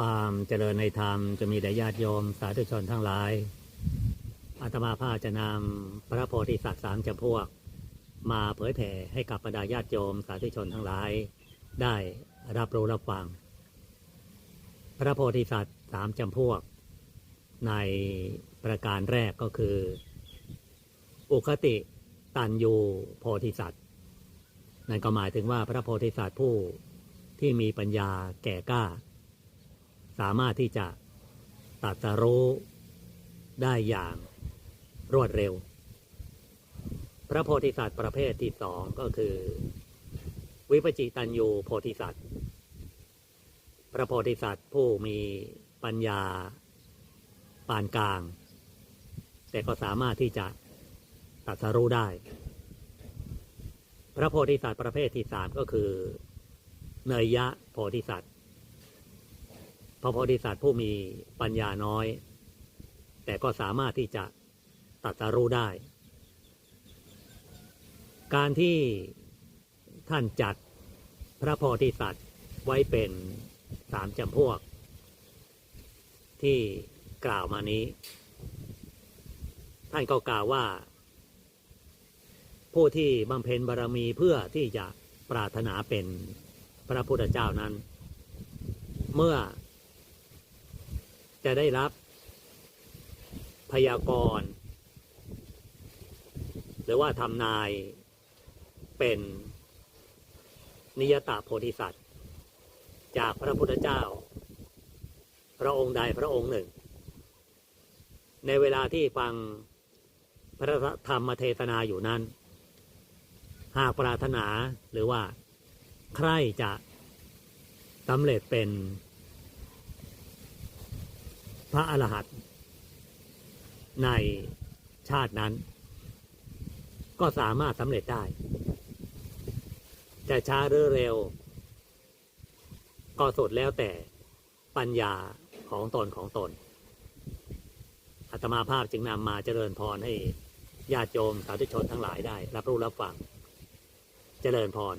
ความเจริญในธรรมจะมีแด่ญาติโยมสาธุชนทั้งหลาย อาตมาภาจะนำพระโพธิสัตว์สามจำพวก มาเผยแผ่ให้กับบรรดาญาติโยมสาธุชนทั้งหลาย ได้รับรู้รับฟัง พระโพธิสัตว์สามจำพวก ในประการแรกก็คือ อุคติตันยูโพธิสัตว์ นั่นก็หมายถึงว่าพระโพธิสัตว์ผู้ที่มีปัญญาแก่กล้า สามารถที่จะตัดสรู้ได้อย่างรวดเร็ว พระโพธิสัตว์ประเภทที่สองก็คือ วิปจิตันยูโพธิสัตว์ พระโพธิสัตว์ผู้มีปัญญาปานกลาง แต่ก็สามารถที่จะตัดสรู้ได้ พระโพธิสัตว์ประเภทที่สามก็คือ เนยยะโพธิสัตว์ พระโพธิสัตว์ผู้มีปัญญาน้อย แต่ก็สามารถที่จะตัดสรู้ได้ การที่ท่านจัดพระโพธิสัตว์ไว้เป็นสามจำพวก ที่กล่าวมานี้ ท่านก็กล่าวว่า ผู้ที่บำเพ็ญบารมีเพื่อที่จะปรารถนาเป็นพระพุทธเจ้านั้น เมื่อ จะได้รับพยากรณ์หรือว่าทำนายเป็นนิยตาโพธิสัตว์ จากพระพุทธเจ้า พระองค์ใดพระองค์หนึ่ง ในเวลาที่ฟังพระธรรมเทศนาอยู่นั้น หากปรารถนาหรือว่า ใครจะสำเร็จเป็น พระอรหันต์ในชาตินั้น ก็สามารถสำเร็จได้ จะช้าหรือเร็ว ก็สุดแล้วแต่ปัญญาของตนของตนอาตมาภาพจึงนำมาเจริญพรให้ญาติโยมสาธุชนทั้งหลายได้ รับรู้รับฟัง เจริญพร